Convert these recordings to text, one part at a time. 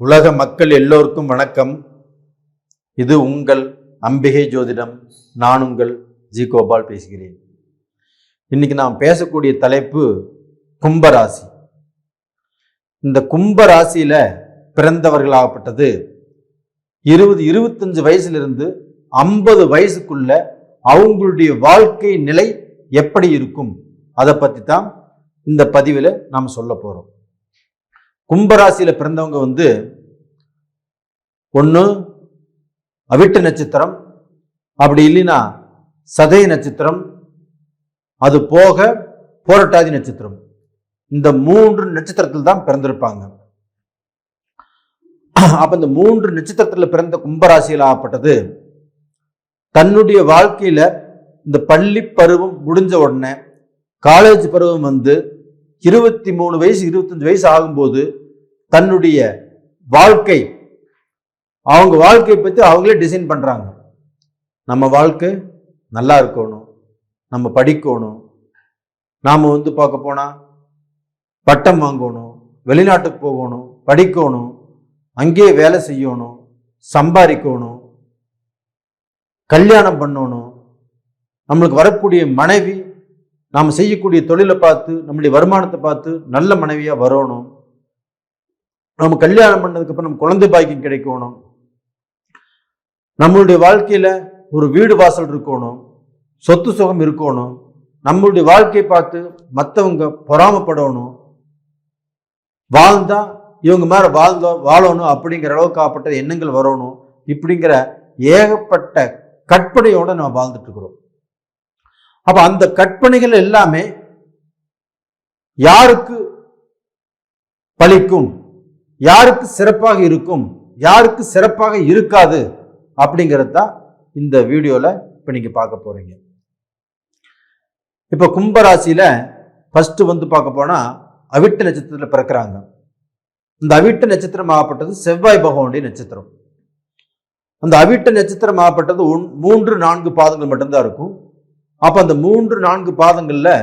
உலக மக்கள் எல்லோருக்கும் வணக்கம். இது உங்கள் அம்பிகை ஜோதிடம். நான் உங்கள் ஜி கோபால் பேசுகிறேன். இன்னைக்கு நாம் பேசக்கூடிய தலைப்பு கும்பராசி. இந்த கும்பராசியில பிறந்தவர்களாகப்பட்டது இருபது இருபத்தஞ்சு வயசுலிருந்து ஐம்பது வயசுக்குள்ள அவங்களுடைய வாழ்க்கை நிலை எப்படி இருக்கும்? அதை பற்றி தான் இந்த பதிவில் நாம் சொல்ல போகிறோம் கும்பராசியில் பிறந்தவங்க வந்து ஒன்று அவிட்ட நட்சத்திரம் அப்படி இல்லைன்னா சதய நட்சத்திரம் அது போக போரட்டாதி நட்சத்திரம். இந்த மூன்று நட்சத்திரத்தில் தான் பிறந்திருப்பாங்க. அப்ப இந்த மூன்று நட்சத்திரத்தில் பிறந்த கும்பராசியில் ஆகப்பட்டது தன்னுடைய வாழ்க்கையில இந்த பள்ளி பருவம் முடிஞ்ச உடனே காலேஜ் பருவம் வந்து இருபத்தி மூணு வயசு இருபத்தஞ்சு வயசு ஆகும்போது தன்னுடைய வாழ்க்கை அவங்க வாழ்க்கையை பற்றி அவங்களே டிசைன் பண்ணுறாங்க நம்ம வாழ்க்கை நல்லா இருக்கணும். நம்ம படிக்கணும். நாம் வந்து பார்க்க போனால் பட்டம் வாங்கணும் வெளிநாட்டுக்கு போகணும் படிக்கணும் அங்கேயே வேலை செய்யணும் சம்பாதிக்கணும் கல்யாணம் பண்ணணும். நம்மளுக்கு வரக்கூடிய மனைவி நாம் செய்யக்கூடிய தொழிலை பார்த்து நம்மளுடைய வருமானத்தை பார்த்து நல்ல மனைவியாக வரணும். நம்ம கல்யாணம் பண்ணதுக்கப்புறம் நம்ம குழந்தை பாக்கியம் கிடைக்கணும். நம்மளுடைய வாழ்க்கையில ஒரு வீடு வாசல் இருக்கணும். சொத்து சுகம் இருக்கணும். நம்மளுடைய வாழ்க்கையை பார்த்து மற்றவங்க பொறாமப்படணும். வாழ்ந்தா இவங்க மேல வாழ்ந்த வாழணும் அப்படிங்கிற அளவுக்கு ஆப்பட்ட எண்ணங்கள் வரணும். இப்படிங்கிற ஏகப்பட்ட கற்பனையோட நம்ம வாழ்ந்துட்டு இருக்கிறோம். அப்ப அந்த கற்பனைகள் எல்லாமே யாருக்கு பலிக்கும் யாருக்கு சிறப்பாக இருக்கும் யாருக்கு சிறப்பாக இருக்காது அப்படிங்கிறது தான் இந்த வீடியோவில் இப்போ நீங்கள் பார்க்க போகிறீங்க இப்போ கும்பராசியில் ஃபஸ்ட்டு வந்து பார்க்க போனால் அவிட்ட நட்சத்திரத்தில் பிறக்கிறாங்க. இந்த அவிட்ட நட்சத்திரம் ஆகப்பட்டது செவ்வாய் பகவானுடைய நட்சத்திரம். அந்த அவிட்ட நட்சத்திரம் ஆகப்பட்டது ஒன் மூன்று நான்கு பாதங்கள் மட்டும்தான் இருக்கும். அப்போ அந்த மூன்று நான்கு பாதங்களில்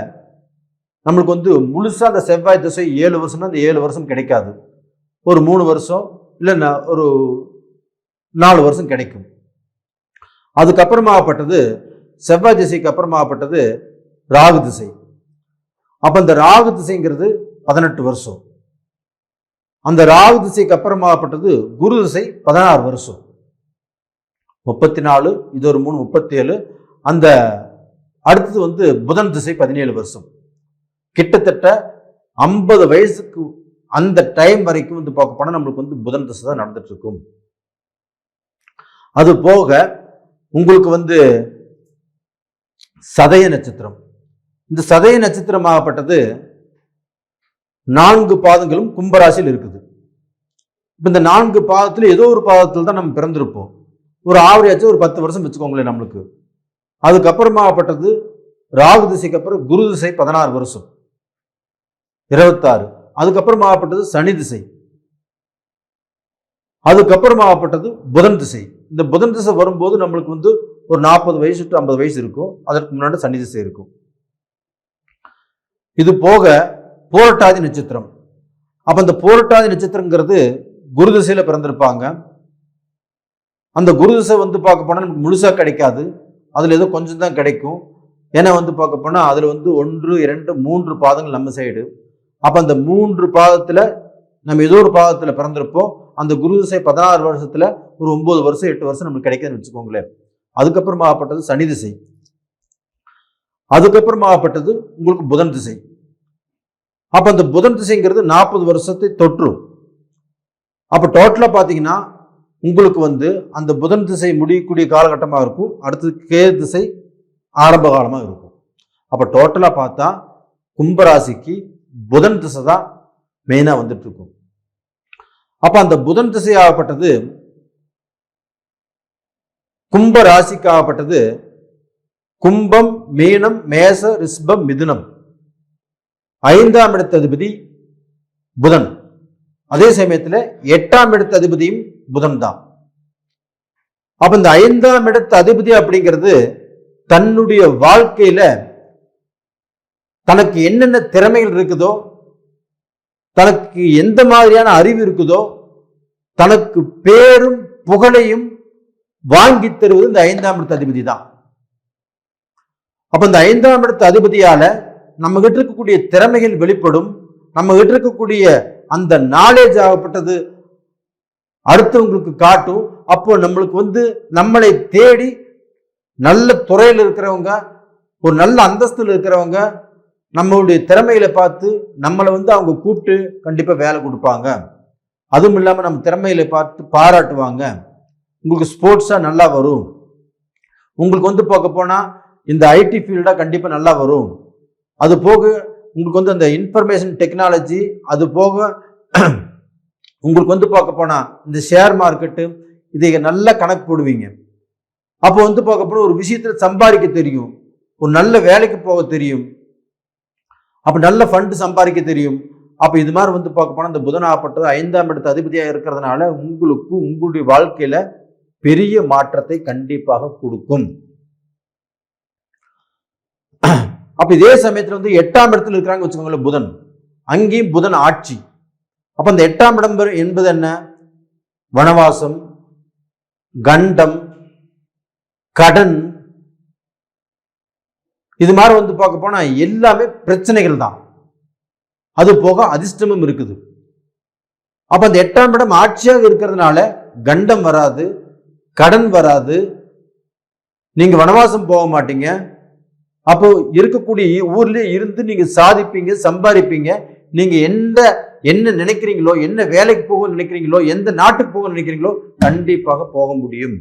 நம்மளுக்கு வந்து முழுசாக அந்த செவ்வாய் திசை ஏழு வருஷம்னா அந்த ஏழு வருஷம் கிடைக்காது. ஒரு மூணு வருஷம் இல்லை ஒரு நாலு வருஷம் கிடைக்கும். அதுக்கப்புறமாகப்பட்டது செவ்வாய் திசைக்கு அப்புறமாகப்பட்டது ராகு திசை. அப்போ இந்த ராகு திசைங்கிறது பதினெட்டு வருஷம். அந்த ராகு திசைக்கு அப்புறமாகப்பட்டது குரு திசை பதினாறு வருஷம். முப்பத்தி நாலு இது ஒரு மூணு முப்பத்தி ஏழு அந்த அடுத்தது வந்து புதன் திசை பதினேழு வருஷம். கிட்டத்தட்ட ஐம்பது வயசுக்கு அந்த டைம் வரைக்கும் வந்து பார்க்க போனால் நம்மளுக்கு வந்து புதன் திசை தான் நடந்துட்டு இருக்கும் அது போக உங்களுக்கு வந்து சதய நட்சத்திரம். இந்த சதய நட்சத்திரமாகப்பட்டது நான்கு பாதங்களும் கும்பராசியில் இருக்குது. இப்போ இந்த நான்கு பாதத்தில் ஏதோ ஒரு பாதத்தில் தான் நம்ம பிறந்திருப்போம். ஒரு ஆவரேஜாக ஒரு பத்து வருஷம் வச்சுக்கோங்களேன் நம்மளுக்கு. அதுக்கப்புறமாகப்பட்டது ராகு திசைக்கு அப்புறம் குரு திசை பதினாறு வருஷம். இருபத்தாறு. அதுக்கப்புறம் ஆகப்பட்டது சனி திசை. அதுக்கப்புறமாகப்பட்டது புதன் திசை. இந்த புதன் திசை வரும்போது நம்மளுக்கு வந்து ஒரு நாற்பது வயசு டு ஐம்பது வயசு இருக்கும். அதற்கு முன்னாடி சனி திசை இருக்கும். இது போக போரட்டாதி நட்சத்திரம். அப்போ இந்த போரட்டாதி நட்சத்திரங்கிறது குரு திசையில் பிறந்திருப்பாங்க. அந்த குரு திசை வந்து பார்க்க போனால் நமக்கு முழுசாக கிடைக்காது. அதில் ஏதோ கொஞ்சம் தான் கிடைக்கும். ஏன்னா வந்து பார்க்க போனால் அதில் வந்து ஒன்று இரண்டு மூன்று பாதங்கள் நம்ம சைடு அப்போ அந்த மூன்று பாதத்தில் நம்ம ஏதோ ஒரு பாதத்தில் பிறந்திருப்போம். அந்த குரு திசை பதினாறு வருஷத்தில் ஒரு ஒன்பது வருஷம் எட்டு வருஷம் நம்மளுக்கு கிடைக்குதுன்னு வச்சுக்கோங்களேன். அதுக்கப்புறம் ஆகப்பட்டது சனி திசை. அதுக்கப்புறம் ஆகப்பட்டது உங்களுக்கு புதன் திசை. அப்போ அந்த புதன் திசைங்கிறது நாற்பது வருஷத்தை தொற்றும். அப்போ டோட்டலாக பார்த்தீங்கன்னா உங்களுக்கு வந்து அந்த புதன் திசை முடியக்கூடிய காலகட்டமாக இருக்கும். அடுத்தது கே திசை ஆரம்ப காலமாக இருக்கும். அப்போ டோட்டலாக பார்த்தா கும்பராசிக்கு புதன் திசை தான் மெயினாக வந்துட்டு இருக்கும் அப்போ அந்த புதன் திசை ஆகப்பட்டது கும்ப ராசிக்கு ஆகப்பட்டது கும்பம் மீனம் மேச ரிஷ்பம் மிதுனம். ஐந்தாம் இடத்த அதிபதி புதன். அதே சமயத்தில் எட்டாம் இடத்த அதிபதியும் புதன் தான். அப்ப இந்த ஐந்தாம் இடத்த அதிபதி அப்படிங்கிறது தன்னுடைய வாழ்க்கையில தனக்கு என்னென்ன திறமைகள் இருக்குதோ தனக்கு எந்த மாதிரியான அறிவு இருக்குதோ தனக்கு பேரும் புகழையும் வாங்கி தருவது இந்த ஐந்தாம் இடத்து அதிபதி தான் அப்ப இந்த ஐந்தாம் இடத்து அதிபதியால நம்ம கிட்ட இருக்கக்கூடிய திறமைகள் வெளிப்படும். நம்ம கிட்ட இருக்கக்கூடிய அந்த நாலேஜ் ஆகப்பட்டது அடுத்தவங்களுக்கு காட்டும். அப்போ நம்மளுக்கு வந்து நம்மளை தேடி நல்ல துறையில் இருக்கிறவங்க ஒரு நல்ல அந்தஸ்தில் இருக்கிறவங்க நம்மளுடைய திறமைகளை பார்த்து நம்மளை வந்து அவங்க கூப்பிட்டு கண்டிப்பாக வேலை கொடுப்பாங்க. அதுவும் இல்லாமல் நம்ம திறமைகளை பார்த்து பாராட்டுவாங்க. உங்களுக்கு ஸ்போர்ட்ஸாக நல்லா வரும். உங்களுக்கு வந்து பார்க்க போனால் இந்த ஐடி ஃபீல்டாக கண்டிப்பாக நல்லா வரும். அது போக உங்களுக்கு வந்து அந்த இன்ஃபர்மேஷன் டெக்னாலஜி அது போக உங்களுக்கு வந்து பார்க்க போனால் இந்த ஷேர் மார்க்கெட்டு இதை நல்லா கணக்கு போடுவீங்க. அப்போ வந்து பார்க்க போனால் ஒரு விஷயத்தில் சம்பாதிக்க தெரியும். ஒரு நல்ல வேலைக்கு போக தெரியும். அப்போ நல்ல ஃபண்ட் சம்பாதிக்க தெரியும். அப்போ இது மாதிரி வந்து பார்க்க போனால் இந்த புதனாகப்பட்டது ஐந்தாம் இடத்து அதிபதியாக இருக்கிறதுனால உங்களுக்கு உங்களுடைய வாழ்க்கையில் பெரிய மாற்றத்தை கண்டிப்பாக கொடுக்கும். அப்போ இதே சமயத்தில் வந்து எட்டாம் இடத்துல இருக்கிறாங்க வச்சுக்கோங்களேன் புதன். அங்கேயும் புதன் ஆட்சி. அப்போ அந்த எட்டாம் இடம் என்பது என்ன? வனவாசம் கண்டம் கடன் இது மாதிரி வந்து பார்க்க போனால் எல்லாமே பிரச்சனைகள் தான். அது போக அதிர்ஷ்டமும் இருக்குது. அப்போ அந்த எட்டாம் இடம் ஆட்சியாக இருக்கிறதுனால கண்டம் வராது கடன் வராது. நீங்கள் வனவாசம் போக மாட்டீங்க. அப்போ இருக்கக்கூடிய ஊர்லேயே இருந்து நீங்கள் சாதிப்பீங்க சம்பாதிப்பீங்க. நீங்கள் எந்த என்ன நினைக்கிறீங்களோ என்ன வேலைக்கு போக நினைக்கிறீங்களோ எந்த நாட்டுக்கு போக நினைக்கிறீங்களோ கண்டிப்பாக போக முடியும்.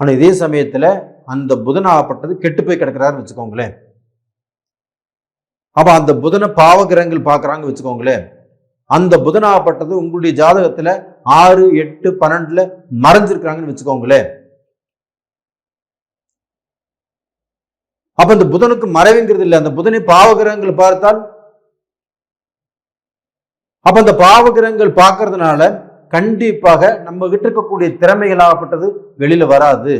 ஆனால் இதே சமயத்தில் அந்த புதனாகப்பட்டது கெட்டு போய் கிடக்கிறாருன்னு வச்சுக்கோங்களேன். அப்ப அந்த புதனை பாவகிரகங்கள் பாக்குறாங்க வச்சுக்கோங்களேன். அந்த புதனாகப்பட்டது உங்களுடைய ஜாதகத்துல ஆறு எட்டு பன்னெண்டுல மறைஞ்சிருக்கிறாங்கன்னு வச்சுக்கோங்களேன். அப்ப இந்த புதனுக்கு மறைவுங்கிறது இல்லை. அந்த புதனை பாவகிரகங்கள் பார்த்தால் அப்ப அந்த பாவகிரகங்கள் பார்க்கறதுனால கண்டிப்பாக நம்ம கிட்ட இருக்கக்கூடிய திறமைகளாகப்பட்டது வெளியில வராது.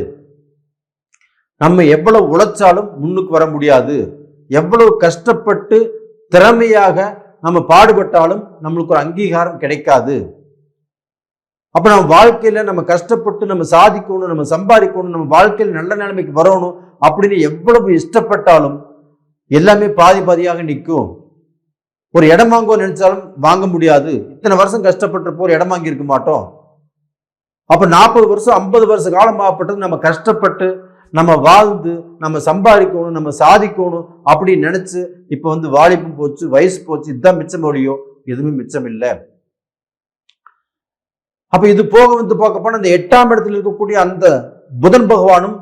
நம்ம எவ்வளவு உழைச்சாலும் முன்னுக்கு வர முடியாது. எவ்வளவு கஷ்டப்பட்டு திறமையாக நம்ம பாடுபட்டாலும் நம்மளுக்கு ஒரு அங்கீகாரம் கிடைக்காது. அப்ப நம்ம வாழ்க்கையில நம்ம கஷ்டப்பட்டு நம்ம சாதிக்கணும் நம்ம சம்பாதிக்கணும் நம்ம வாழ்க்கையில் நல்ல நிலைமைக்கு வரணும் அப்படின்னு எவ்வளவு இஷ்டப்பட்டாலும் எல்லாமே பாதி பாதியாக நிற்கும். ஒரு இடம் வாங்க நினைச்சாலும் வாங்க முடியாது. இத்தனை வருஷம் கஷ்டப்பட்டிருப்போம் ஒரு இடம் வாங்கி இருக்க மாட்டோம். அப்ப நாற்பது வருஷம் ஐம்பது வருஷ காலம் ஆகப்பட்டது நம்ம கஷ்டப்பட்டு நம்ம வாழ்ந்து நம்ம சம்பாதிக்கணும் நம்ம சாதிக்கணும் அப்படின்னு நினைச்சு இப்போ வந்து வாலிபம் போச்சு வயசு போச்சு இதுதான் மிச்சம் ஒழியோ எதுவுமே மிச்சம் இல்லை. அப்ப இது போக வந்து பார்க்க போனா இந்த எட்டாம் இடத்துல இருக்கக்கூடிய அந்த புதன் பகவானும்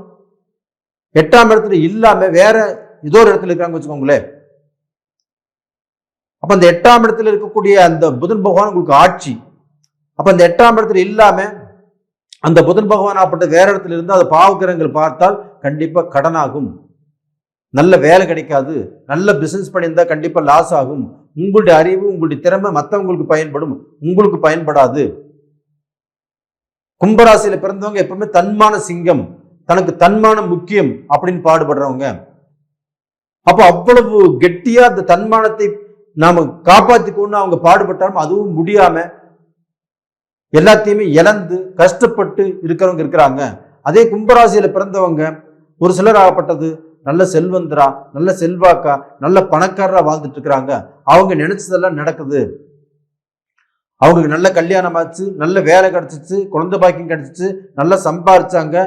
எட்டாம் இடத்துல இல்லாம வேற ஏதோ ஒரு இடத்துல இருக்காங்க வச்சுக்கோங்களேன். அப்ப அந்த எட்டாம் இடத்துல இருக்கக்கூடிய அந்த புதன் பகவான் உங்களுக்கு ஆட்சி. அப்ப அந்த எட்டாம் இடத்துல இல்லாம அந்த புதன் பகவான் ஆப்பட்ட வேற இடத்துல இருந்து அதை பாவகிரகங்கள் பார்த்தால் கண்டிப்பாக கடனாகும். நல்ல வேலை கிடைக்காது. நல்ல பிஸ்னஸ் பண்ணியிருந்தால் கண்டிப்பாக லாஸ் ஆகும். உங்களுடைய அறிவு உங்களுடைய திறமை மற்றவங்களுக்கு பயன்படும். உங்களுக்கு பயன்படாது. கும்பராசியில் பிறந்தவங்க எப்பவுமே தன்மான சிங்கம். தனக்கு தன்மானம் முக்கியம் அப்படின்னு பாடுபடுறவங்க. அப்போ அவ்வளவு கெட்டியா அந்த தன்மானத்தை நாம காப்பாத்திக்கணும்னு அவங்க பாடுபட்டாலும் அதுவும் முடியாம எல்லாத்தையுமே இழந்து கஷ்டப்பட்டு இருக்கிறவங்க இருக்கிறாங்க. அதே கும்பராசியில் பிறந்தவங்க ஒரு சிலர் ஆகப்பட்டது நல்ல செல்வந்தரா நல்ல செல்வாக்கா நல்ல பணக்காரரா வாழ்ந்துட்டு இருக்கிறாங்க. அவங்க நினைச்சதெல்லாம் நடக்குது. அவங்களுக்கு நல்ல கல்யாணம் ஆச்சு நல்ல வேலை கிடச்சிச்சு குழந்தை பாக்கியம் கிடச்சிச்சு நல்லா சம்பாரிச்சாங்க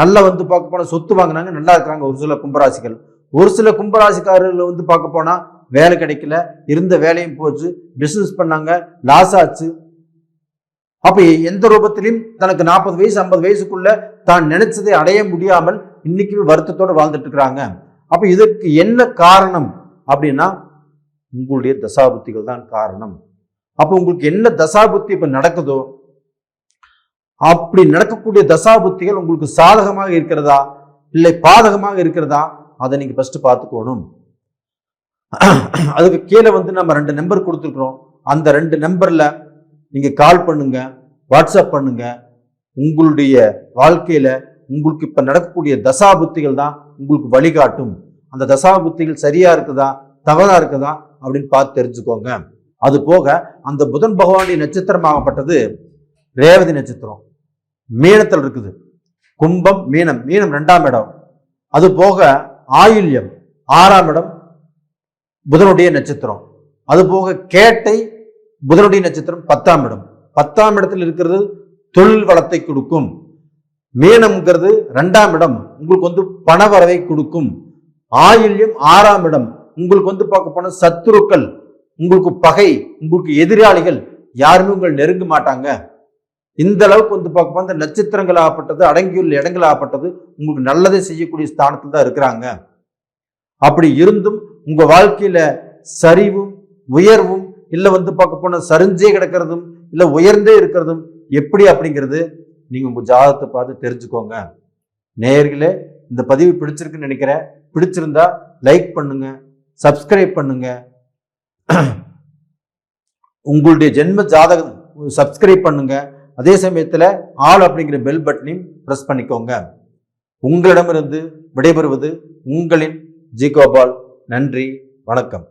நல்லா வந்து பார்க்க போனால் சொத்து வாங்கினாங்க நல்லா இருக்கிறாங்க ஒரு சில கும்பராசிகள். ஒரு சில கும்பராசிக்காரர்கள் வந்து பார்க்க போனால் வேலை கிடைக்கல இருந்த வேலையும் போச்சு பிஸ்னஸ் பண்ணாங்க லாஸ் ஆச்சு. அப்ப எந்த ரூபத்திலையும் தனக்கு நாற்பது வயசு ஐம்பது வயசுக்குள்ள தான் நினைச்சதை அடைய முடியாமல் இன்னைக்கு வருத்தத்தோடு வாழ்ந்துட்டு இருக்கிறாங்க. அப்ப இதற்கு என்ன காரணம் அப்படின்னா உங்களுடைய தசாபுத்திகள் தான் காரணம். அப்ப உங்களுக்கு என்ன தசாபுத்தி இப்ப நடக்குதோ அப்படி நடக்கக்கூடிய தசாபுத்திகள் உங்களுக்கு சாதகமாக இருக்கிறதா இல்லை பாதகமாக இருக்கிறதா அதை நீங்க ஃபர்ஸ்ட் பார்த்துக்கணும். அதுக்கு கீழே வந்து நம்ம ரெண்டு நம்பர் கொடுத்துருக்குறோம். அந்த ரெண்டு நம்பர்ல நீங்கள் கால் பண்ணுங்க வாட்ஸ்அப் பண்ணுங்க. உங்களுடைய வாழ்க்கையில் உங்களுக்கு இப்போ நடக்கக்கூடிய தசாபுத்திகள் தான் உங்களுக்கு வழிகாட்டும். அந்த தசாபுத்திகள் சரியா இருக்குதா தவறா இருக்குதா அப்படின்னு பார்த்து தெரிஞ்சுக்கோங்க. அது போக அந்த புதன் பகவானுடைய நட்சத்திரமாகப்பட்டது ரேவதி நட்சத்திரம். மீனத்தில் இருக்குது. கும்பம் மீனம். மீனம் ரெண்டாம் இடம். அது போக ஆயுள்யம் ஆறாம் இடம் புதனுடைய நட்சத்திரம். அது போக கேட்டை புதனுடைய நட்சத்திரம் பத்தாம் இடம். பத்தாம் இடத்தில் இருக்கிறது தொழில் வளத்தை கொடுக்கும். மீனம்ங்கிறது ரெண்டாம் இடம். உங்களுக்கு வந்து பணவரவை கொடுக்கும். ஆயுள்யம் ஆறாம் இடம். உங்களுக்கு வந்து பார்க்க போன சத்துருக்கள் உங்களுக்கு பகை உங்களுக்கு எதிராளிகள் யாருமே உங்களை நெருங்க மாட்டாங்க. இந்த அளவுக்கு வந்து பார்க்க போனா இந்த நட்சத்திரங்கள் ஆகப்பட்டது அடங்கியுள்ள இடங்கள் ஆகப்பட்டது உங்களுக்கு நல்லதை செய்யக்கூடிய ஸ்தானத்தில் தான் இருக்கிறாங்க. அப்படி இருந்தும் உங்க வாழ்க்கையில சரிவும் உயர்வும் இல்லை வந்து பார்க்க போனால் சரிஞ்சே கிடக்கிறதும் இல்லை உயர்ந்தே இருக்கிறதும் எப்படி அப்படிங்கிறது நீங்கள் உங்கள் ஜாதகத்தை பார்த்து தெரிஞ்சுக்கோங்க. நேர்களே இந்த பதிவு பிடிச்சிருக்குன்னு நினைக்கிறேன். பிடிச்சிருந்தா லைக் பண்ணுங்க சப்ஸ்கிரைப் பண்ணுங்க. உங்களுடைய ஜென்ம ஜாதகம் சப்ஸ்கிரைப் பண்ணுங்க. அதே சமயத்தில் ஆல் அப்படிங்கிற பெல் பட்டனையும் ப்ரெஸ் பண்ணிக்கோங்க. உங்களிடமிருந்து விடைபெறுவது உங்களின் ஜி கோபால். நன்றி வணக்கம்.